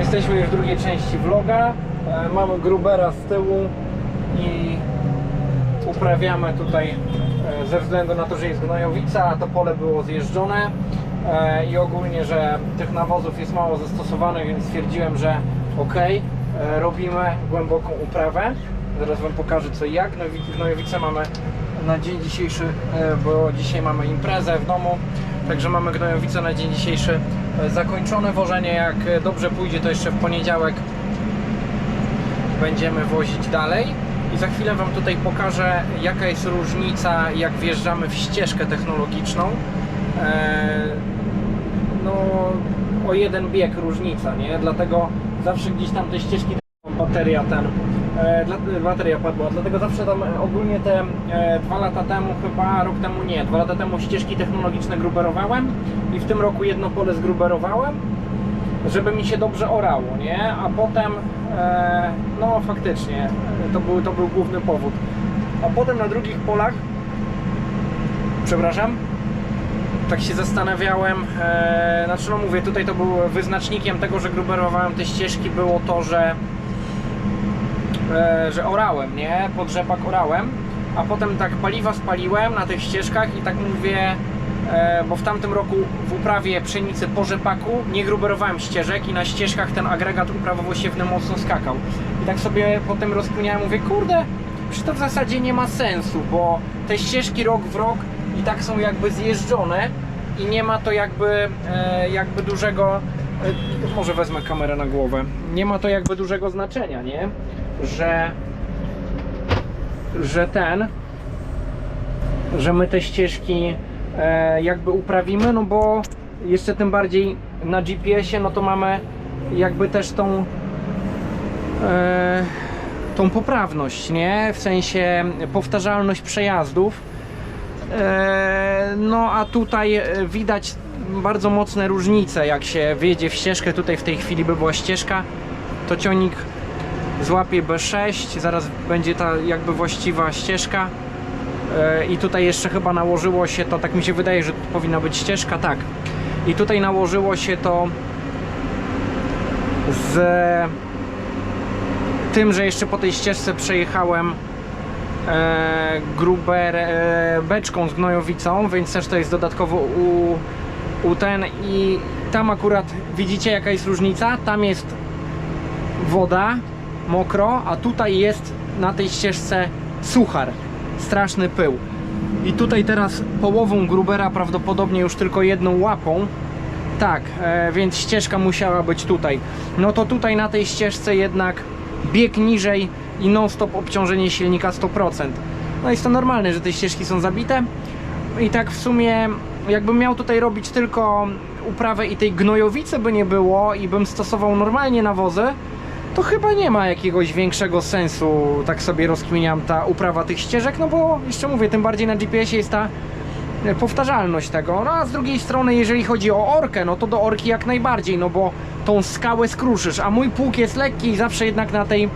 Jesteśmy już w drugiej części vloga. E, Mamy grubera z tyłu i uprawiamy tutaj e, ze względu na to, że jest gnojowica, a to pole było zjeżdżone e, i ogólnie, że tych nawozów jest mało zastosowanych, więc stwierdziłem, że ok, robimy głęboką uprawę. Zaraz Wam pokażę co i jak. Gnojowi- Gnojowicę mamy na dzień dzisiejszy, bo dzisiaj mamy imprezę w domu, także mamy gnojowicę na dzień dzisiejszy e, zakończone. Wożenie jak e, dobrze pójdzie, to jeszcze w poniedziałek będziemy wozić dalej. I za chwilę Wam tutaj pokażę, jaka jest różnica, jak wjeżdżamy w ścieżkę technologiczną. Eee, no, o jeden bieg różnica, nie? Dlatego zawsze gdzieś tam te ścieżki, bateria ten, e, bateria padła, dlatego zawsze tam e, ogólnie te e, dwa lata temu, chyba rok temu nie, dwa lata temu ścieżki technologiczne gruberowałem i w tym roku jedno pole zgruberowałem żeby mi się dobrze orało, nie? A potem, e, no faktycznie, e, to był, to był główny powód. A potem na drugich polach, przepraszam, tak się zastanawiałem, e, znaczy no mówię, tutaj to był wyznacznikiem tego, że gruberowałem te ścieżki, było to, że e, że orałem, nie? Pod rzepak orałem, a potem tak paliwa spaliłem na tych ścieżkach i tak mówię, e, bo w tamtym roku w uprawie pszenicy po rzepaku nie gruberowałem ścieżek i na ścieżkach ten agregat uprawowo-siewny mocno skakał. I tak sobie potem rozkminiałem, mówię, kurde, czy to w zasadzie nie ma sensu, bo te ścieżki rok w rok i tak są jakby zjeżdżone i nie ma to jakby, e, jakby dużego, e, może wezmę kamerę na głowę, nie ma to jakby dużego znaczenia, nie? Że, że ten, że my te ścieżki e, jakby uprawimy, no bo jeszcze tym bardziej na GPS-ie, no to mamy jakby też tą e, tą poprawność, nie? W sensie powtarzalność przejazdów. E, no a tutaj e, widać bardzo mocne różnice, jak się wjedzie w ścieżkę. Tutaj w tej chwili by była ścieżka, to ciągnik złapie B6, zaraz będzie ta jakby właściwa ścieżka. E, I tutaj jeszcze chyba nałożyło się to, tak mi się wydaje, że tu powinna być ścieżka, tak. I tutaj nałożyło się to z tym, że jeszcze po tej ścieżce przejechałem e, gruber e, beczką z gnojowicą, więc też to jest dodatkowo u, u ten i tam akurat widzicie jaka jest różnica, tam jest woda, mokro, a tutaj jest na tej ścieżce suchar, straszny pył. I tutaj teraz połową grubera prawdopodobnie już tylko jedną łapą. Tak, e, więc ścieżka musiała być tutaj. No to tutaj na tej ścieżce jednak bieg niżej i non-stop obciążenie silnika 100%. No jest to normalne, że te ścieżki są zabite. I tak w sumie jakbym miał tutaj robić tylko uprawę i tej gnojowicy by nie było i bym stosował normalnie nawozy, to chyba nie ma jakiegoś większego sensu, tak sobie rozkminiam, ta uprawa tych ścieżek, no bo jeszcze mówię, tym bardziej na GPS-ie jest ta e, powtarzalność tego. No a z drugiej strony, jeżeli chodzi o orkę, no to do orki jak najbardziej, no bo tą skałę skruszysz, a mój pług jest lekki i zawsze jednak na tej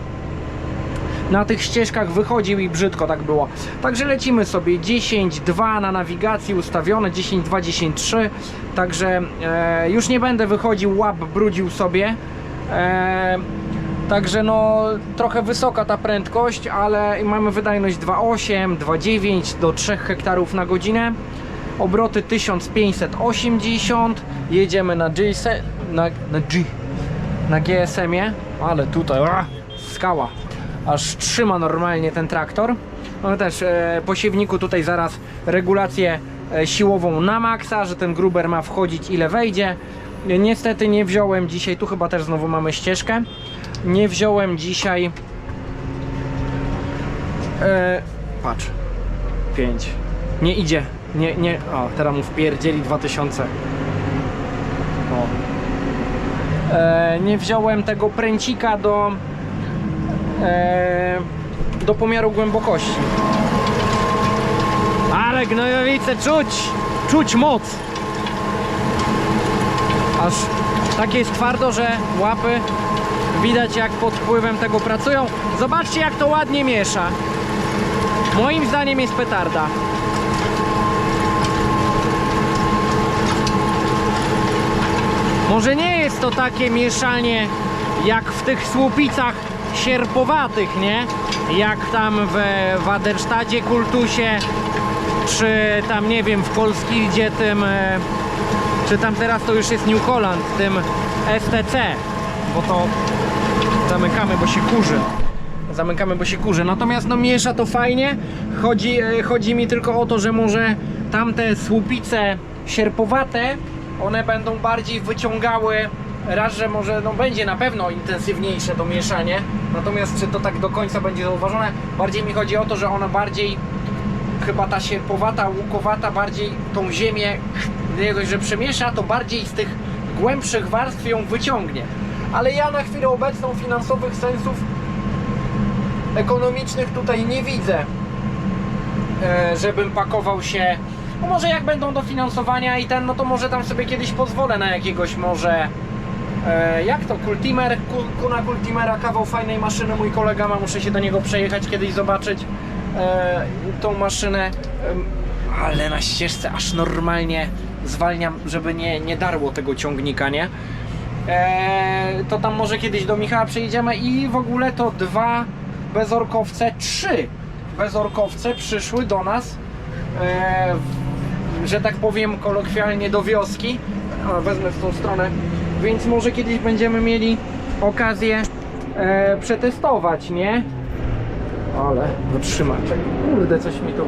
na tych ścieżkach wychodził i brzydko tak było. Także lecimy sobie 10.2 na nawigacji ustawione, 10.2, 10.3. Także e, już nie będę wychodził, łap brudził sobie. E, Także no trochę wysoka ta prędkość, ale mamy wydajność 2,8, 2,9 do 3 hektarów na godzinę. Obroty 1580. Jedziemy na G, na, na G, na GSM-ie, ale tutaj a, skała. Aż trzyma normalnie ten traktor. Mamy też e, po siewniku tutaj zaraz regulację e, siłową na maksa, że ten gruber ma wchodzić ile wejdzie. E, Niestety nie wziąłem dzisiaj, tu chyba też znowu mamy ścieżkę. Nie wziąłem dzisiaj. E, patrz. 5. Nie idzie. Nie, nie. O, teraz mu wpierdzieli 2000. O. E, nie wziąłem tego pręcika do e, do pomiaru głębokości. Ale gnojowice czuć! Czuć moc! Aż takie jest twardo, że łapy widać jak pod wpływem tego pracują. Zobaczcie jak to ładnie miesza. Moim zdaniem jest petarda. Może nie jest to takie mieszanie jak w tych słupicach sierpowatych, nie? Jak tam w Waderstadzie Kultusie, czy tam nie wiem w Polskildzie tym, e, czy tam teraz to już jest New Holland, tym STC, bo to zamykamy, bo się kurzy. Zamykamy, bo się kurzy. Natomiast no miesza to fajnie. Chodzi, e, chodzi mi tylko o to, że może tamte słupice sierpowate, one będą bardziej wyciągały raz, że może no będzie na pewno intensywniejsze to mieszanie. Natomiast czy to tak do końca będzie zauważone? Bardziej mi chodzi o to, że ona bardziej chyba ta sierpowata, łukowata bardziej tą ziemię nie dość, że przemiesza, to bardziej z tych głębszych warstw ją wyciągnie. Ale ja na chwilę obecną finansowych sensów ekonomicznych tutaj nie widzę, e, żebym pakował się. No może jak będą dofinansowania i ten, no to może tam sobie kiedyś pozwolę na jakiegoś może. E, jak to? Kultimer, Ku- Kuna Kultimera, kawał fajnej maszyny. Mój kolega ma, muszę się do niego przejechać kiedyś zobaczyć e, tą maszynę. Ale na ścieżce aż normalnie zwalniam, żeby nie, nie darło tego ciągnika, nie? E, to tam może kiedyś do Michała przyjdziemy i w ogóle to dwa bezorkowce, trzy bezorkowce przyszły do nas, e, w, że tak powiem kolokwialnie do wioski. A, wezmę w tą stronę. Więc może kiedyś będziemy mieli okazję e, przetestować, nie? Ale wytrzyma. Czekaj, Kurde, coś mi tu.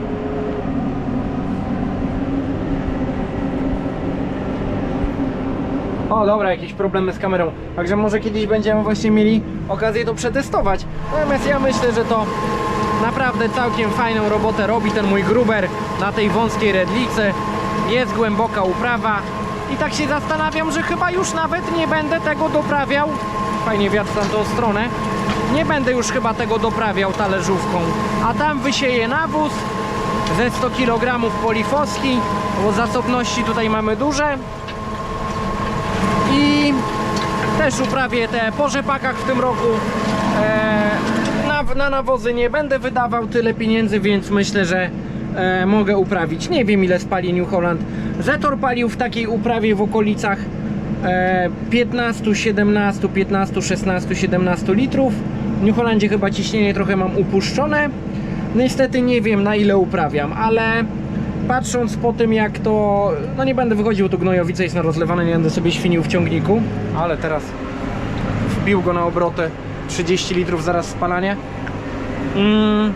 O, dobra, jakieś problemy z kamerą. Także może kiedyś będziemy właśnie mieli okazję to przetestować. Natomiast ja myślę, że to naprawdę całkiem fajną robotę robi ten mój gruber na tej wąskiej redlicy. Jest głęboka uprawa. I tak się zastanawiam, że chyba już nawet nie będę tego doprawiał. Fajnie wiatr w tamtą stronę. Nie będę już chyba tego doprawiał talerzówką. A tam wysieję nawóz ze 100 kg polifoski, bo zasobności tutaj mamy duże i też uprawię te po rzepakach w tym roku. E, na, na nawozy nie będę wydawał tyle pieniędzy, więc myślę, że e, mogę uprawić. Nie wiem ile spali New Holland. Zetor palił w takiej uprawie w okolicach e, 15, 17, 15, 16, 17 litrów. W New Hollandzie chyba ciśnienie trochę mam upuszczone. Niestety nie wiem na ile uprawiam, ale patrząc po tym jak to, no nie będę wychodził, tu gnojowice jest na rozlewane, nie będę sobie świnił w ciągniku, ale teraz wbił go na obroty 30 litrów zaraz spalanie. Mm.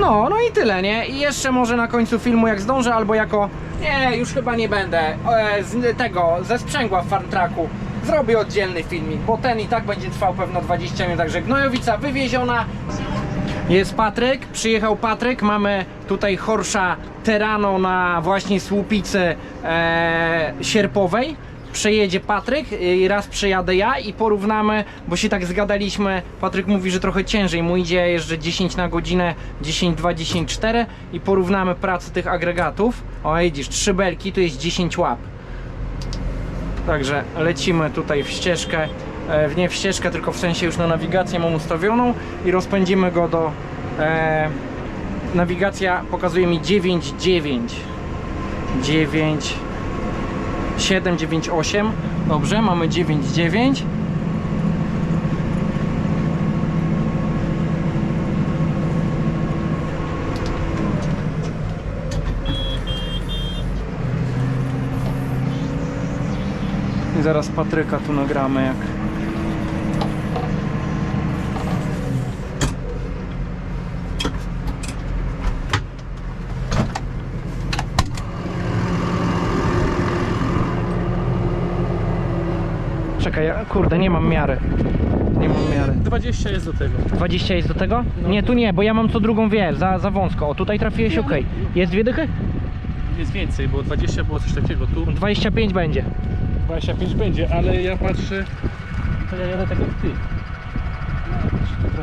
No, no i tyle, nie? I jeszcze może na końcu filmu jak zdążę, albo jako, nie, już chyba nie będę, e, z tego, ze sprzęgła w farmtraku zrobię oddzielny filmik, bo ten i tak będzie trwał pewno 20 minut, także gnojowica wywieziona, jest Patryk, przyjechał Patryk, mamy tutaj Horsza Terano na właśnie słupicy e, sierpowej. Przejedzie Patryk i raz przejadę ja i porównamy, bo się tak zgadaliśmy. Patryk mówi, że trochę ciężej mu idzie, jeżdżę 10 na godzinę, 10, 2, 10, 4 i porównamy pracę tych agregatów. O widzisz, trzy belki to jest 10 łap. Także lecimy tutaj w ścieżkę, e, w nie w ścieżkę, tylko w sensie już na nawigację mam ustawioną i rozpędzimy go do... E, nawigacja pokazuje mi 9,9 9 7, 9, 8 Dobrze, mamy 9,9 I zaraz Patryka tu nagramy jak Czekaj, ja, kurde, nie mam miary. Nie mam miary. 20 jest do tego. 20 jest do tego? Nie, tu nie, bo ja mam co drugą wiesz, za, za wąsko. O, tutaj trafiłeś ok. Jest dwie dychy? Jest więcej, bo 20 było coś takiego. Tu 25 będzie. 25 będzie, ale ja patrzę, to ja jadę tak jak ty.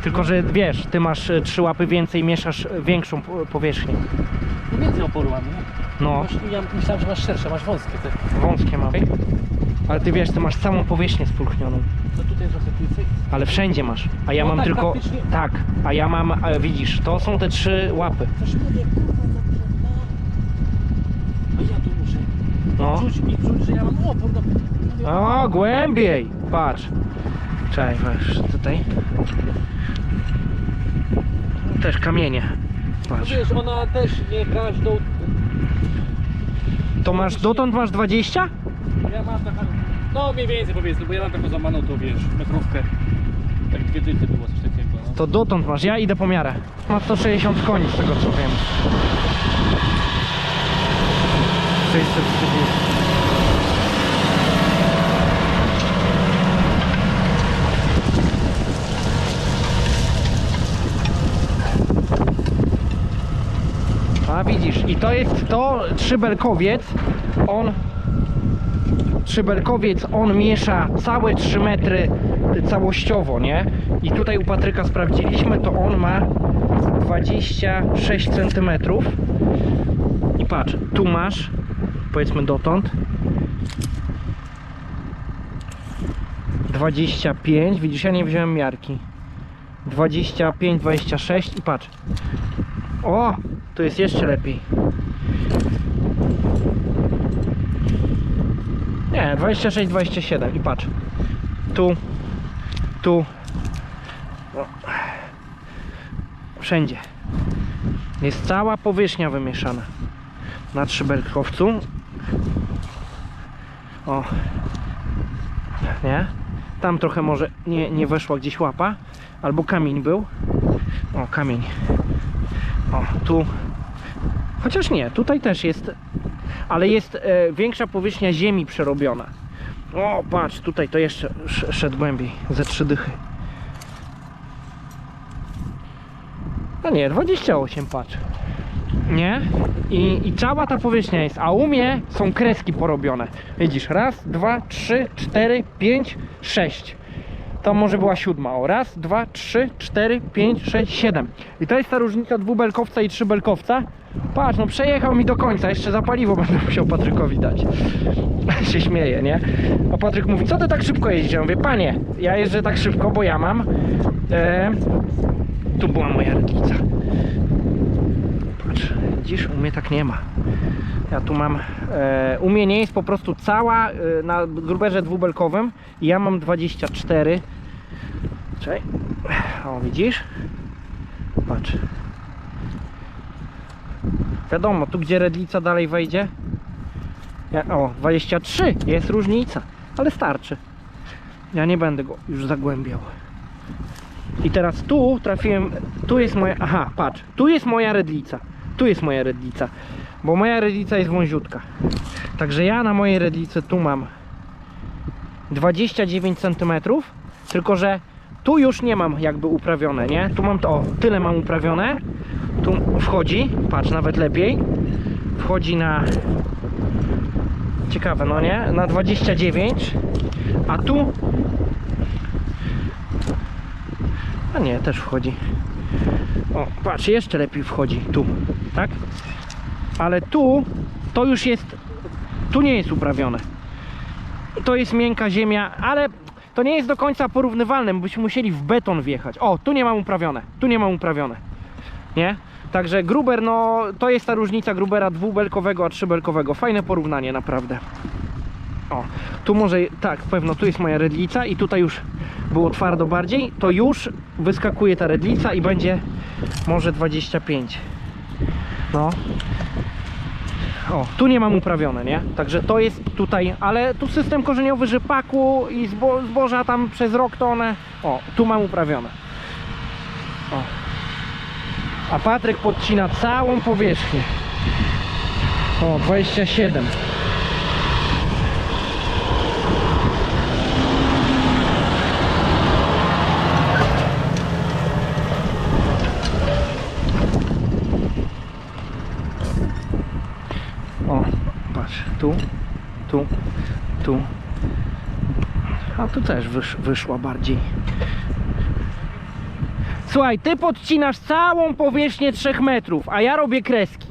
Tylko, że wiesz, ty masz e, trzy łapy więcej, mieszasz e, większą po- powierzchnię. No więcej oporu mam, nie? No, Masz, ja myślałem, że masz szersze, masz wąskie te. wąskie mam. Ale ty wiesz, ty masz całą powierzchnię spulchnioną. No tutaj jest więcej. Ale wszędzie masz. A ja No mam tak, tylko. praktycznie. Tak, a ja mam, e, widzisz, to są te trzy łapy. Coś mówię, kurwa, za dużo. A ja tu muszę. No. Czuć i czuć, że ja mam opór. No. Mówię, O, głębiej. Patrz. Czekaj, weź tutaj. Też kamienie. No Patrz. wiesz, ona też nie każdą... To masz, dotąd masz 20? No mniej więcej powiedzmy, bo ja mam taką złamaną to wiesz, metrówkę. Tak dwie dyty było coś takiego. No. To dotąd masz, ja idę po miarę. Ma 160 koni z tego co wiem. 630. A widzisz, i to jest to trzybelkowiec, on trzybelkowiec, on miesza całe 3 metry całościowo, nie? I tutaj u Patryka sprawdziliśmy, to on ma 26 cm. I patrz, tu masz, powiedzmy dotąd, 25, widzisz, ja nie wziąłem miarki. 25, 26 i patrz. O, tu jest jeszcze lepiej. 26, 27 i patrz. Tu, tu. O. Wszędzie. Jest cała powierzchnia wymieszana. Na trzybelkowcu. O. Nie? Tam trochę może nie, nie weszła gdzieś łapa. Albo kamień był. O, kamień. O, tu. Chociaż nie, tutaj też jest ale jest e, większa powierzchnia ziemi przerobiona. O, patrz, tutaj to jeszcze sz, szedł głębiej, ze trzy dychy. No nie, 28, patrz. Nie? I, I cała ta powierzchnia jest, a u mnie są kreski porobione. Widzisz, raz, dwa, trzy, cztery, pięć, sześć. To może była siódma. O, raz, dwa, trzy, cztery, pięć, sześć, siedem. I to jest ta różnica dwubelkowca i trzybelkowca. Patrz, no przejechał mi do końca, jeszcze za paliwo będę musiał Patrykowi dać. się śmieje, nie? A Patryk mówi, co ty tak szybko jeździsz? Ja mówię, panie, ja jeżdżę tak szybko, bo ja mam... E, tu była moja rydlica. Patrz, widzisz, u mnie tak nie ma. Ja tu mam, e, u mnie nie jest po prostu cała e, na gruberze dwubelkowym i ja mam 24. Czekaj. O, widzisz? Patrz. Wiadomo, tu gdzie redlica dalej wejdzie. Ja, o, 23, jest różnica, ale starczy. Ja nie będę go już zagłębiał. I teraz tu trafiłem, tu jest moja, aha, patrz, tu jest moja redlica. Tu jest moja redlica, bo moja redlica jest wąziutka. Także ja na mojej redlicy tu mam 29 cm, tylko że tu już nie mam jakby uprawione, nie? Tu mam to, o, tyle mam uprawione. Tu wchodzi, patrz, nawet lepiej. Wchodzi na ciekawe, no nie? Na 29. A tu A nie, też wchodzi. O, patrz, jeszcze lepiej wchodzi tu, tak? Ale tu to już jest tu nie jest uprawione. To jest miękka ziemia, ale to nie jest do końca porównywalne, byśmy musieli w beton wjechać. O, tu nie mam uprawione, tu nie mam uprawione. Nie? Także gruber, no to jest ta różnica grubera dwubelkowego a trzybelkowego. Fajne porównanie, naprawdę. O, tu może, tak, pewno tu jest moja redlica i tutaj już było twardo bardziej, to już wyskakuje ta redlica i będzie może 25. No. O, tu nie mam uprawione, nie? Także to jest tutaj, ale tu system korzeniowy rzepaku i zbo zboża tam przez rok to one, o, tu mam uprawione. O. A Patryk podcina całą powierzchnię. O, 27. O, patrz, tu, tu, tu. A tu też wysz, wyszła bardziej. Słuchaj, ty podcinasz całą powierzchnię 3 metrów, a ja robię kreski.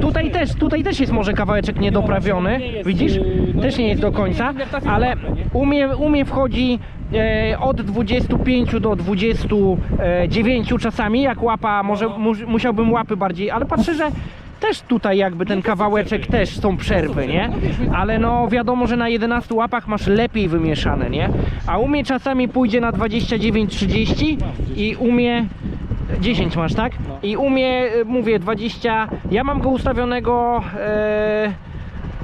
Tutaj też, tutaj też jest może kawałeczek niedoprawiony, widzisz? yy, no Też nie jest do końca, ale u mnie, u mnie wchodzi e, od 25 do 29 czasami, jak łapa, może mu, musiałbym łapy bardziej, ale patrzę, że też tutaj jakby ten kawałeczek też są przerwy, nie? Ale no wiadomo, że na 11 łapach masz lepiej wymieszane, nie? A u mnie czasami pójdzie na 29-30 i u mnie 10 masz, tak? I u mnie, y, mówię, 20. Ja mam go ustawionego. E,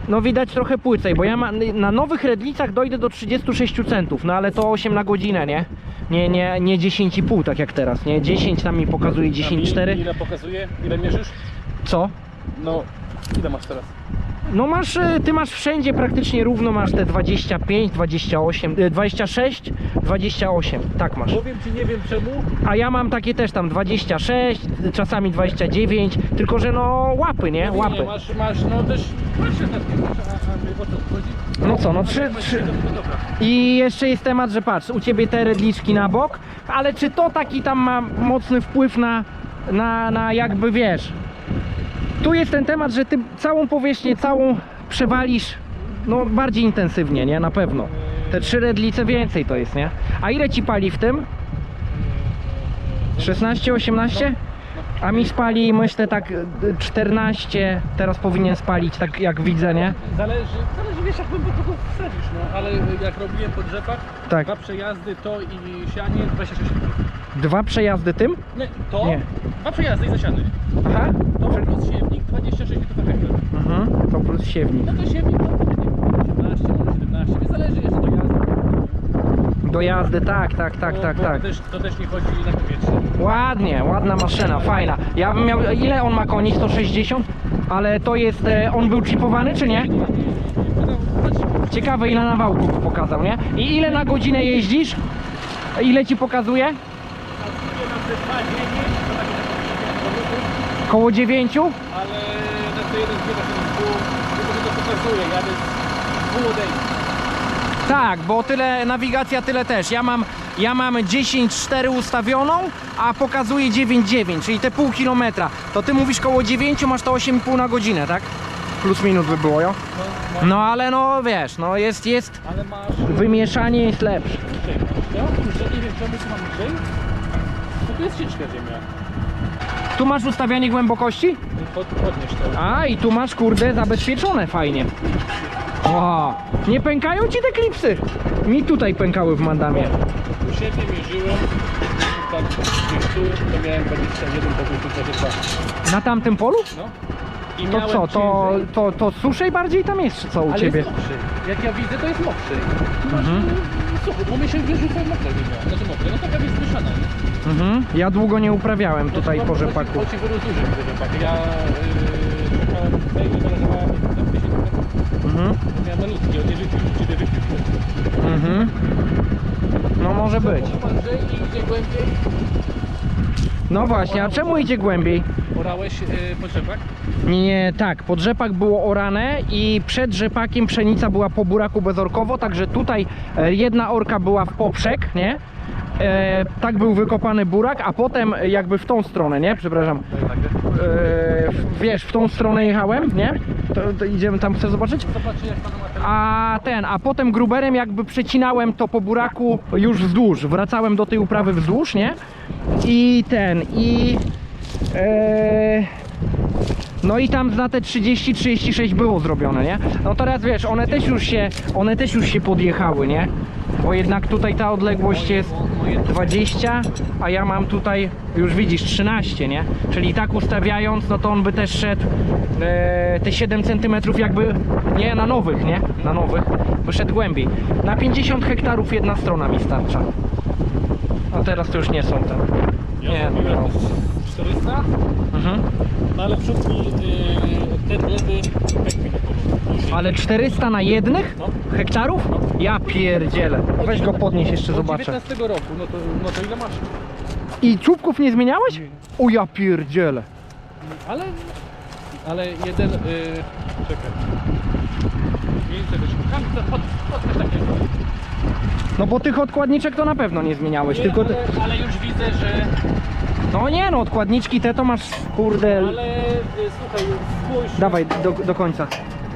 no widać trochę płycej, bo ja ma, na nowych redlicach dojdę do 36 centów, no ale to 8 na godzinę, nie? Nie, nie, nie 10,5 tak jak teraz, nie? 10 tam mi pokazuje A mi 10,4. Ile pokazuje? Ile mierzysz? Co? No, ile masz teraz? No masz, y, ty masz wszędzie praktycznie równo masz te 25, 28, y, 26, 28, tak masz. Powiem ci, nie wiem czemu. A ja mam takie też tam 26, czasami 29, tylko że no łapy, nie? Nie, Łapy. masz, masz, no też. Masz 16, masz, a, a, o co chodzi? No co, no trzy, Masz trzy. siedem, no. I jeszcze jest temat, że patrz, u ciebie te redliczki na bok, ale czy to taki tam ma mocny wpływ na, na, na jakby wiesz. Tu jest ten temat, że ty całą powierzchnię, całą przewalisz no bardziej intensywnie, nie? Na pewno. Te trzy redlice więcej to jest, nie? A ile ci pali w tym? 16, 18? A mi spali, myślę tak y, 14, teraz powinien spalić, tak jak widzę, nie? Zależy, zależy wiesz jak głęboko go wsadzisz, no ale jak robiłem pod rzepak, Tak. dwa przejazdy to i sianie 26 litrów. Dwa przejazdy tym? Nie, to Nie. dwa przejazdy i zasiany. Aha. To plus siewnik 26 litrów na hektar. Mhm, to plus siewnik. No to siewnik to nie wiem, 18, może 17, nie zależy jeszcze do jazdy. Do jazdy, tak, tak, tak, Bo- tak, bo tak. To też, to też nie chodzi na powietrze. Ładnie, ładna maszyna, fajna. Ja bym miał, ile on ma koni? 160? Ale to jest, e, on był chipowany czy nie? No, Ciekawe ile na wałku pokazał, nie? I ile na godzinę jeździsz? Ile ci pokazuje? pasuje na te dwa dziennie, to takie tak Koło 9? ale na to jeden pół, tylko to pokazuje, jadę z pół odejścia. Tak, bo tyle, nawigacja tyle też. Ja mam, ja mam 10,4 ustawioną, a pokazuje 9,9, czyli te pół kilometra. To ty mówisz koło 9, masz to 8,5 na godzinę, tak? Plus minus by było, jo? No, no, No ale no wiesz, no jest, jest, ale masz wymieszanie jest lepsze. lżej. Ja nie wiem tu mam lżej. No tu jest ciężka ziemia. Tu masz ustawianie głębokości? Pod, podnieś to. A i tu masz kurde zabezpieczone fajnie. O, nie pękają ci te klipsy? Mi tutaj pękały w mandamie. U siebie mierzyłem, tak gdzieś tu, to miałem 21, to był 22. Na tamtym polu? No. I To co, to, to, to suszej bardziej tam jest, czy co u ale ciebie? jest mokrzej. Jak ja widzę, to jest masz Mhm. Sucho, bo my się wyrzuca mokre ziemia. Znaczy mokre, no taka jest mieszana. nie? Mhm. Ja długo nie uprawiałem tutaj po rzepaku. Chodź wyrozurzy te rzepaki. Ja yy, czekałem tutaj, nie zależałem tam 10 metrów. Mhm. Miałem malutki, on nie rzucił, czy nie rzucił. Mhm. No może być. Idzie głębiej. No właśnie, a czemu idzie głębiej? Orałeś yy, pod rzepak? Nie, tak, pod rzepak było orane i przed rzepakiem pszenica była po buraku bezorkowo, także tutaj e, jedna orka była w poprzek, nie? E, tak był wykopany burak, a potem e, jakby w tą stronę, nie? Przepraszam. E, wiesz, w tą stronę jechałem, nie? To, to idziemy tam, chcesz zobaczyć? A ten, a potem gruberem jakby przecinałem to po buraku już wzdłuż, wracałem do tej uprawy wzdłuż, nie? I ten, i... E, no i tam na te 30-36 było zrobione, nie? No teraz wiesz, one też już się, one też już się podjechały, nie? Bo jednak tutaj ta odległość jest 20, a ja mam tutaj, już widzisz, 13, nie? Czyli tak ustawiając, no to on by też szedł e, te 7 cm jakby, nie na nowych, nie? Na nowych, by szedł głębiej. Na 50 hektarów jedna strona mi starcza. A teraz to już nie są te. Nie, no. 400, Mhm. no ale przód mi yy, te gleby pomógł. Ale 400 na jednych No. hektarów? Ja pierdzielę. A Weź go podnieś jeszcze zobaczę. 19 roku, no to, no to ile masz? I czubków nie zmieniałeś? O ja pierdzielę. Ale, ale jeden, yy, czekaj. Miejsce wyszukamy, to pod, pod takie. No bo tych odkładniczek to na pewno nie zmieniałeś, Nie, tylko... Ty... ale, ale już widzę, że, No nie no, odkładniczki te to masz, kurde... ale yy, słuchaj, spójrz. Dawaj, do, do końca.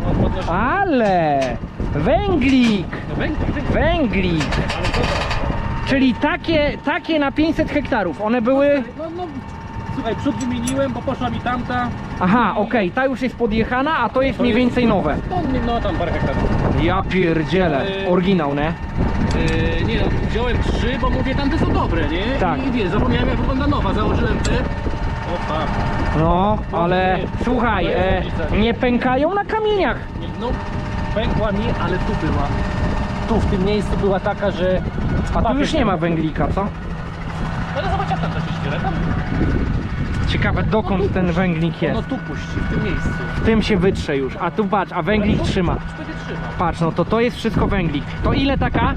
No, podnoszę. Ale! Węglik! No węgiel, węgiel. Węglik! Ale. Czyli takie, takie na 500 hektarów. One były... No, no, słuchaj, przód wymieniłem, bo poszła mi tamta. Aha, okej, ta już jest podjechana, a to jest mniej więcej nowe. No, no tam parę hektarów. Ja pierdzielę, Yy. oryginał, nie? Yy, nie no, wziąłem trzy, bo mówię, tamte są dobre, nie? Tak. I wiesz, zapomniałem jak wygląda nowa, założyłem te. O fuck. No, ale słuchaj, e, nie pękają na kamieniach. Nie, No, pękła mi, ale tu była. Tu w tym miejscu była taka, że... A tu już nie ma węglika, co? Ale zobacz jak tam ta się ściera, tam. Ciekawe dokąd ten węglik No jest. tu puści, w tym miejscu. W tym się wytrze już, a tu patrz, a węglik trzyma. Wtedy trzyma. Patrz, no to to jest wszystko węglik. To ile taka?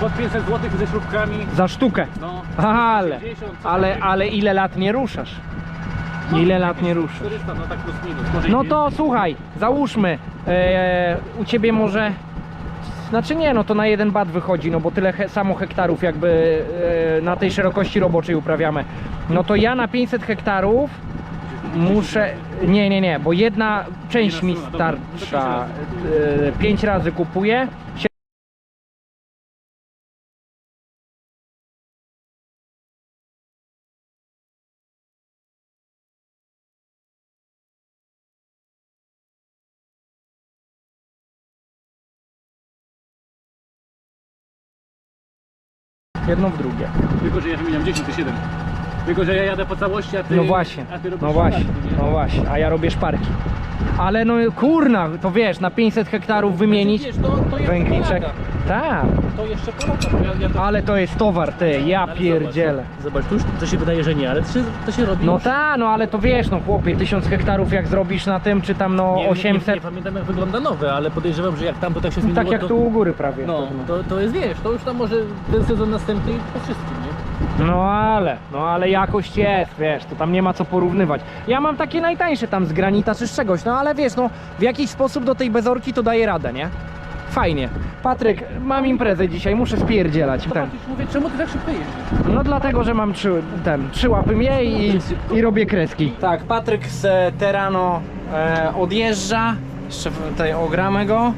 Pod 500 zł ze śrubkami. Za sztukę. No, Ale, 80, co ale, ale ile lat nie ruszasz? Ile lat nie ruszasz? 400, no tak plus minus. Może No to więcej. słuchaj, załóżmy, e, u ciebie może, znaczy nie, no to na jeden bat wychodzi, no bo tyle he, samo hektarów jakby e, na tej szerokości roboczej uprawiamy. No to ja na 500 hektarów muszę, nie, nie, nie, bo jedna część mi pięć starcza, razy. 5 razy kupuję. Jedno w drugie. Tylko, że ja wymieniam 10 czy 7. Tylko, że ja jadę po całości, a ty... No właśnie, a ty robisz no właśnie, szparki, nie? no właśnie, a ja robię szparki. Ale no kurna, to wiesz, na 500 hektarów wymienić Wiesz, to, to jeszcze węgliczek. Polaka. Tak, To jeszcze Polaka, bo ja, ja to... ale to jest towar, ty, ja Ale pierdzielę. Zobacz, zobacz, tu już to się wydaje, że nie, ale to się, to się robi No już. tak, no ale to wiesz, no chłopie, 1000 hektarów jak zrobisz na tym, czy tam no Nie, Nie, 800, nie, nie pamiętam jak wygląda nowe, ale podejrzewam, że jak tam to tak się zmieniło, tak jak to... tu u góry prawie. No, to, to jest, wiesz, to już tam może ten sezon następny i po wszystkim, nie? No ale, no ale jakość jest, wiesz, to tam nie ma co porównywać. Ja mam takie najtańsze tam z granita czy z czegoś, no ale wiesz, no w jakiś sposób do tej bezorki to daje radę, nie? Fajnie. Patryk, mam imprezę dzisiaj, muszę spierdzielać. Ten. Mówię, czemu ty tak szybko jeździsz? No dlatego, że mam trzy, ten, trzy łapy mniej i, i robię kreski. Tak, Patryk z e, Terano e, odjeżdża. Jeszcze tutaj ogramy go.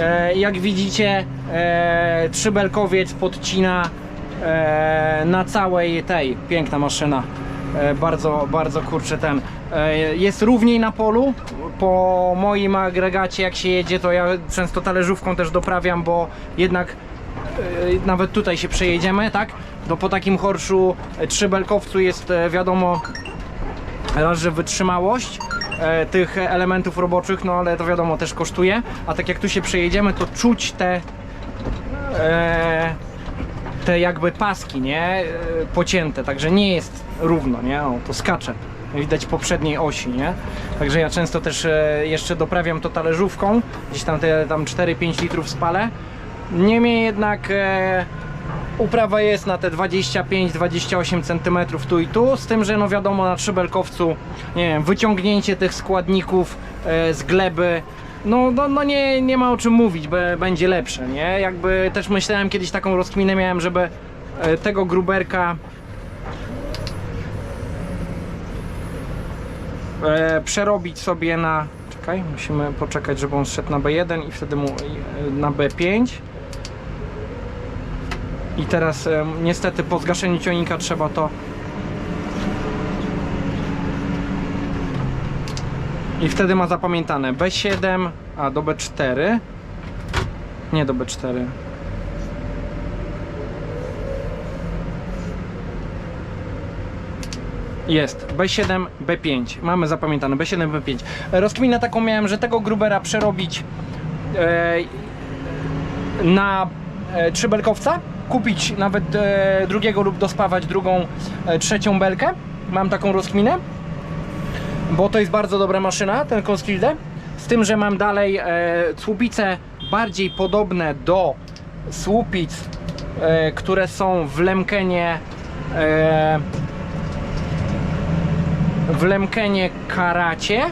E, jak widzicie, e, trzybelkowiec podcina na całej tej. Piękna maszyna. E, bardzo, bardzo kurczę ten. E, jest równiej na polu. Po moim agregacie, jak się jedzie, to ja często talerzówką też doprawiam, bo jednak e, nawet tutaj się przejedziemy, tak? No po takim horszu e, trzybelkowcu jest e, wiadomo raz, że wytrzymałość e, tych elementów roboczych, no ale to wiadomo też kosztuje, a tak jak tu się przejedziemy, to czuć te e, te jakby paski, nie? E, pocięte, także nie jest równo, nie? O, to skacze. Widać poprzedniej osi, nie? Także ja często też e, jeszcze doprawiam to talerzówką, gdzieś tam te tam 4-5 litrów spalę. Niemniej jednak e, uprawa jest na te 25-28 cm tu i tu, z tym, że no wiadomo na trzybelkowcu, nie wiem, wyciągnięcie tych składników e, z gleby, no, no, no nie, nie ma o czym mówić, be, będzie lepsze, nie? Jakby też myślałem kiedyś taką rozkminę miałem, żeby e, tego gruberka e, przerobić sobie na. Czekaj, musimy poczekać, żeby on szedł na B1 i wtedy mu e, na B5. I teraz niestety po zgaszeniu ciągnika trzeba to. I wtedy ma zapamiętane B7, a do B4. Nie do B4. Jest B7, B5. Mamy zapamiętane B7, B5. Rozkminę taką miałem, że tego grubera przerobić e, na e, trzy belkowca, kupić nawet e, drugiego lub dospawać drugą, e, trzecią belkę. Mam taką rozkminę, bo to jest bardzo dobra maszyna, ten Conskilde. Z tym, że mam dalej e, słupice bardziej podobne do słupic, e, które są w Lemkenie e, w Lemkenie Karacie,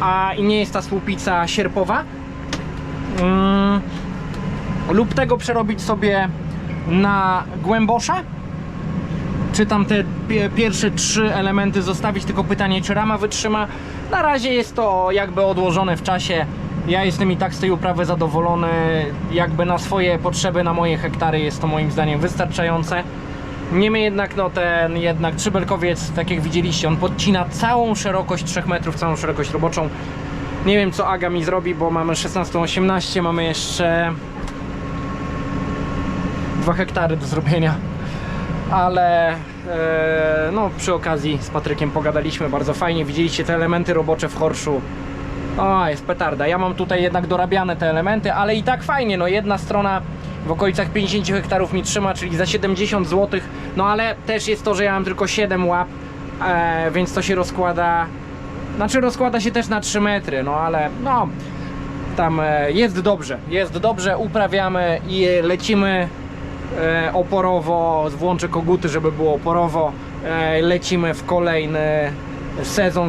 a nie jest ta słupica sierpowa. Mm, lub tego przerobić sobie na głębosza czy tam te pie- pierwsze trzy elementy zostawić, tylko pytanie czy rama wytrzyma. Na razie jest to jakby odłożone w czasie. Ja jestem i tak z tej uprawy zadowolony. Jakby na swoje potrzeby, na moje hektary jest to moim zdaniem wystarczające. Niemniej jednak, no ten jednak trzybelkowiec, tak jak widzieliście, on podcina całą szerokość 3 metrów, całą szerokość roboczą. Nie wiem co Aga mi zrobi, bo mamy 16-18, mamy jeszcze 2 hektary do zrobienia. Ale no przy okazji z Patrykiem pogadaliśmy bardzo fajnie. Widzieliście te elementy robocze w Horszu. O, jest petarda. Ja mam tutaj jednak dorabiane te elementy, ale i tak fajnie. No jedna strona w okolicach 50 hektarów mi trzyma, czyli za 70 zł. No ale też jest to, że ja mam tylko 7 łap, e, więc to się rozkłada. Znaczy rozkłada się też na 3 metry, no ale no tam e, jest dobrze, jest dobrze, uprawiamy i lecimy e, oporowo, włączę koguty, żeby było oporowo, e, lecimy w kolejny sezon